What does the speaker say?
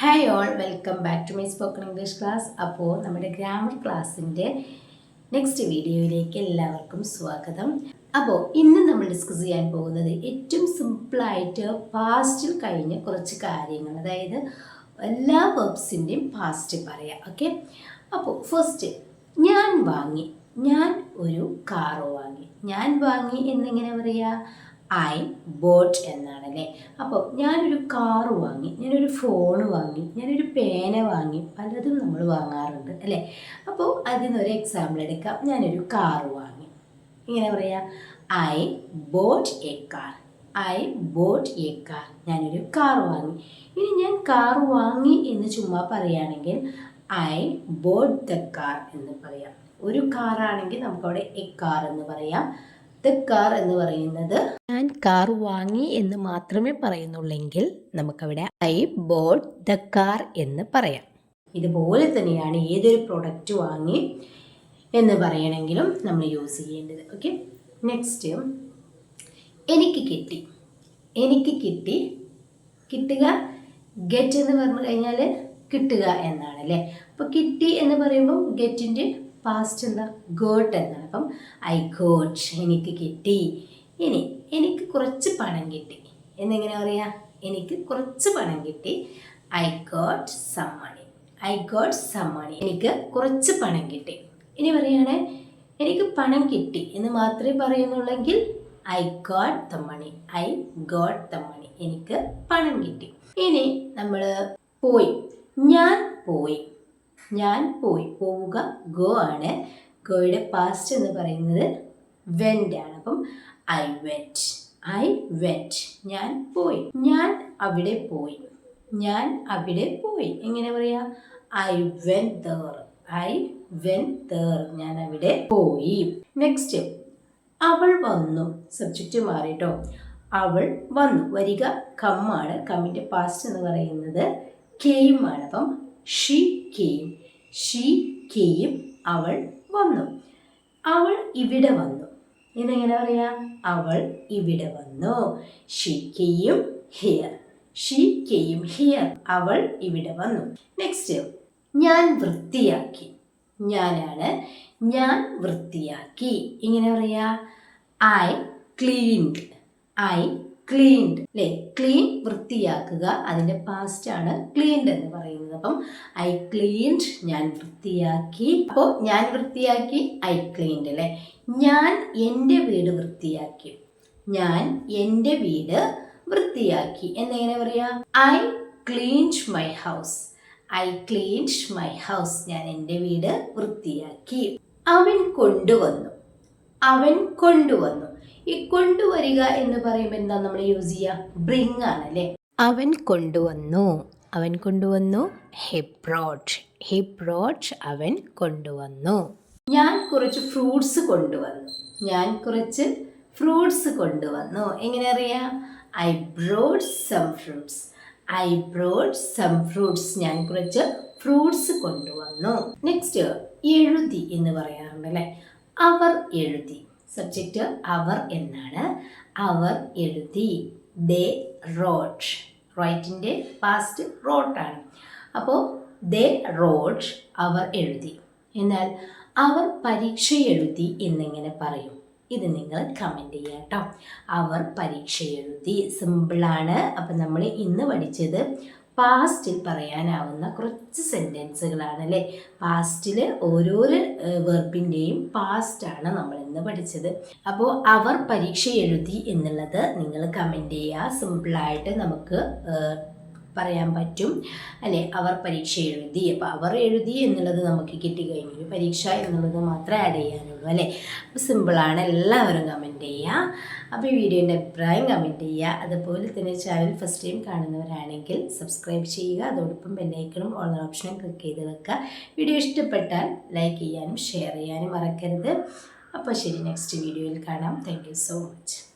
Hi all welcome back to my spoken English class അപ്പോൾ നമ്മുടെ grammar ക്ലാസ്സിന്റെ next വീഡിയോയിലേക്ക് എല്ലാവർക്കും സ്വാഗതം. അപ്പോൾ ഇന്ന് നമ്മൾ ഡിസ്കസ് ചെയ്യാൻ പോകുന്നത് ഏറ്റവും സിമ്പിളായിട്ട് പാസ്റ്റിൽ കഴിഞ്ഞ കുറച്ച് കാര്യങ്ങൾ. അതായത് എല്ലാ വെബ്സിന്റെയും പാസ്റ്റ് പറയാം ഓക്കെ അപ്പോൾ ഫസ്റ്റ് ഞാൻ വാങ്ങി ഞാൻ ഒരു കാറ് വാങ്ങി. ഞാൻ വാങ്ങി എന്നിങ്ങനെ പറയുക ഐ ബോട്ട് എന്നാണ്. അല്ലേ അപ്പോൾ ഞാനൊരു കാറ് വാങ്ങി ഞാനൊരു ഫോൺ വാങ്ങി ഞാനൊരു പേന വാങ്ങി പലതും നമ്മൾ വാങ്ങാറുണ്ട് അല്ലേ? അപ്പോൾ അതിനൊരു എക്സാമ്പിൾ എടുക്കാം. ഞാനൊരു കാറ് വാങ്ങി. ഇങ്ങനെ പറയാം I bought a car I bought a car ഞാനൊരു കാർ വാങ്ങി. ഇനി ഞാൻ കാർ വാങ്ങി എന്ന് ചുമ്മാ പറയുകയാണെങ്കിൽ ഐ ബോട്ട് ദ കാർ എന്ന് പറയാം. ഒരു കാറാണെങ്കിൽ നമുക്കവിടെ എ കാർ എന്ന് പറയാം. ദ കാർ എന്ന് പറയുന്നത് ഞാൻ കാർ വാങ്ങി എന്ന് മാത്രമേ പറയുന്നുള്ളെങ്കിൽ നമുക്കവിടെ ഐ ബോട്ട് ദ കാർ എന്ന് പറയാം. ഇതുപോലെ തന്നെയാണ് ഏതൊരു പ്രൊഡക്റ്റ് വാങ്ങി എന്ന് പറയണമെങ്കിലും നമ്മൾ യൂസ് ചെയ്യേണ്ടത്. ഓക്കെ നെക്സ്റ്റ് എനിക്ക് കിട്ടി. എനിക്ക് കിട്ടി. കിട്ടുക ഗെറ്റ് എന്ന് പറഞ്ഞു കഴിഞ്ഞാൽ കിട്ടുക എന്നാണ് അല്ലേ? അപ്പോൾ കിട്ടി എന്ന് പറയുമ്പോൾ ഗെറ്റിന്റെ പാസ്റ്റ് എന്താ? ഗോട്ട് എന്നാണ്. അപ്പം ഐ ഗോട്ട് എനിക്ക് കിട്ടി. ഇനി എനിക്ക് കുറച്ച് പണം കിട്ടി. എന്നെങ്ങനെ പറയാ? എനിക്ക് കുറച്ച് പണം കിട്ടി. I got some money I got some money എനിക്ക് കുറച്ച് പണം കിട്ടി. ഇനി പറയുകയാണെ എനിക്ക് പണം കിട്ടി എന്ന് മാത്രമേ പറയുന്നുള്ളെങ്കിൽ I got the money I got the money എനിക്ക് പണം കിട്ടി. ഇനി നമ്മൾ പോയി. ഞാൻ പോയി. ഞാൻ പോയി. പോവുക. ഗോ ആണ്. ഗോയുടെ പാസ്റ്റ് എന്ന് പറയുന്നത് വെന്റ് ആണ്. അപ്പം ഐ വെറ്റ് ഐ വെറ്റ് ഞാൻ പോയി. ഞാൻ അവിടെ പോയി. ഞാൻ അവിടെ പോയി. എങ്ങനെ പറയാ? I went there I went there ഞാൻ അവിടെ പോയി. നെക്സ്റ്റ് അവൾ വന്നു. സബ്ജക്റ്റ് മാറിട്ടോ. അവൾ വന്നു. വരിക കമ്മാണ് കമ്മിന്റെ പാസ്റ്റ് എന്ന് പറയുന്നത് കെയും ആണ്. അപ്പം ഷീ കെയും ഷീ കെയും അവൾ വന്നു. അവൾ ഇവിടെ വന്നു. എന്നെങ്ങനെ പറയാ? അവൾ ഇവിടെ വന്നു. ഷീ കെയും ഹിയർ ഷീ കെയും ഹിയർ അവൾ ഇവിടെ വന്നു. നെക്സ്റ്റ് ഞാൻ വൃത്തിയാക്കി. ഞാനാണ് ഞാൻ വൃത്തിയാക്കി. ഇങ്ങനെ പറയാ? ഐ ക്ലീൻഡ് ഐ ക്ലീൻഡ് അല്ലേ ക്ലീൻ വൃത്തിയാക്കുക. അതിന്റെ പാസ്റ്റ് ആണ് ക്ലീൻഡ് എന്ന് പറയുന്നത്. അപ്പം ഐ ക്ലീൻഡ് ഞാൻ വൃത്തിയാക്കി. അപ്പോൾ ഞാൻ വൃത്തിയാക്കി ഐ ക്ലീൻഡ് അല്ലേ ഞാൻ എന്റെ വീട് വൃത്തിയാക്കി. ഞാൻ എന്റെ വീട് വൃത്തിയാക്കി. എന്നെങ്ങനെ പറയാ? I cleaned my house I cleaned my house ഞാൻ എന്റെ വീട് വൃത്തിയാക്കി. അവൻ കൊണ്ടുവന്നു. അവൻ കൊണ്ടുവന്നു. ഈ കൊണ്ടുവരിക എന്ന് പറയുമ്പോൾ എന്താ നമ്മൾ യൂസ് ചെയ്യുക ബ്രിങ് ആണ് അല്ലേ അവൻ കൊണ്ടുവന്നു. അവൻ കൊണ്ടുവന്നു. ഹിബ്രോട്ട് ഹിബ്രോട്ട് അവൻ കൊണ്ടുവന്നു. ഞാൻ കുറച്ച് ഫ്രൂട്ട്സ് കൊണ്ടുവന്നു. ഞാൻ കുറച്ച് ഫ്രൂട്ട്സ് കൊണ്ടുവന്നു. എങ്ങനെ അറിയാം? I brought some fruits I brought some fruits ഞാൻ കുറച്ച് ഫ്രൂട്ട്സ് കൊണ്ടുവന്നു. നെക്സ്റ്റ് എഴുതി എന്ന് പറയാറുണ്ട് അല്ലേ അവർ എഴുതി. സബ്ജക്റ്റ് അവർ എന്നാണ്. അവർ എഴുതി. ദേ റോട്ട് റൈറ്റിന്റെ പാസ്റ്റ് റോട്ടാണ് അപ്പോൾ ദേ റോട്ട് അവർ എഴുതി. എന്നാൽ അവർ പരീക്ഷ എഴുതി എന്നിങ്ങനെ പറയും. ഇത് നിങ്ങൾ കമന്റ് ചെയ്യുക കേട്ടോ അവർ പരീക്ഷ എഴുതി. സിമ്പിളാണ് അപ്പം നമ്മൾ ഇന്ന് പഠിച്ചത് പാസ്റ്റിൽ പറയാനാവുന്ന കുറച്ച് സെന്റൻസുകളാണ് അല്ലേ പാസ്റ്റിൽ ഓരോരോ വെർബിന്റെയും പാസ്റ്റാണ് നമ്മൾ ഇന്ന് പഠിച്ചത്. അപ്പോൾ അവർ പരീക്ഷ എഴുതി എന്നുള്ളത് നിങ്ങൾ കമന്റ് ചെയ്യുക സിമ്പിളായിട്ട് നമുക്ക് പറയാൻ പറ്റും. അല്ലേ? അവർ പരീക്ഷ എഴുതി. അപ്പോൾ അവർ എഴുതി എന്നുള്ളത് നമുക്ക് കിട്ടിക്കഴിഞ്ഞു. പരീക്ഷ എന്നുള്ളത് മാത്രമേ ആഡ് ചെയ്യാനുള്ളൂ അല്ലേ? അപ്പോൾ സിമ്പിളാണ് എല്ലാവരും കമന്റ് ചെയ്യുക. അപ്പോൾ ഈ വീഡിയോന്റെ അഭിപ്രായം കമന്റ് ചെയ്യുക. അതുപോലെ തന്നെ ചാനൽ ഫസ്റ്റ് ടൈം കാണുന്നവരാണെങ്കിൽ സബ്സ്ക്രൈബ് ചെയ്യുക. അതോടൊപ്പം ബെല്ലൈക്കണും ഓൺ ഓപ്ഷനും ക്ലിക്ക് ചെയ്ത് വെക്കുക. വീഡിയോ ഇഷ്ടപ്പെട്ടാൽ ലൈക്ക് ചെയ്യാനും ഷെയർ ചെയ്യാനും മറക്കരുത്. അപ്പോൾ ശരി നെക്സ്റ്റ് വീഡിയോയിൽ കാണാം. Thank so much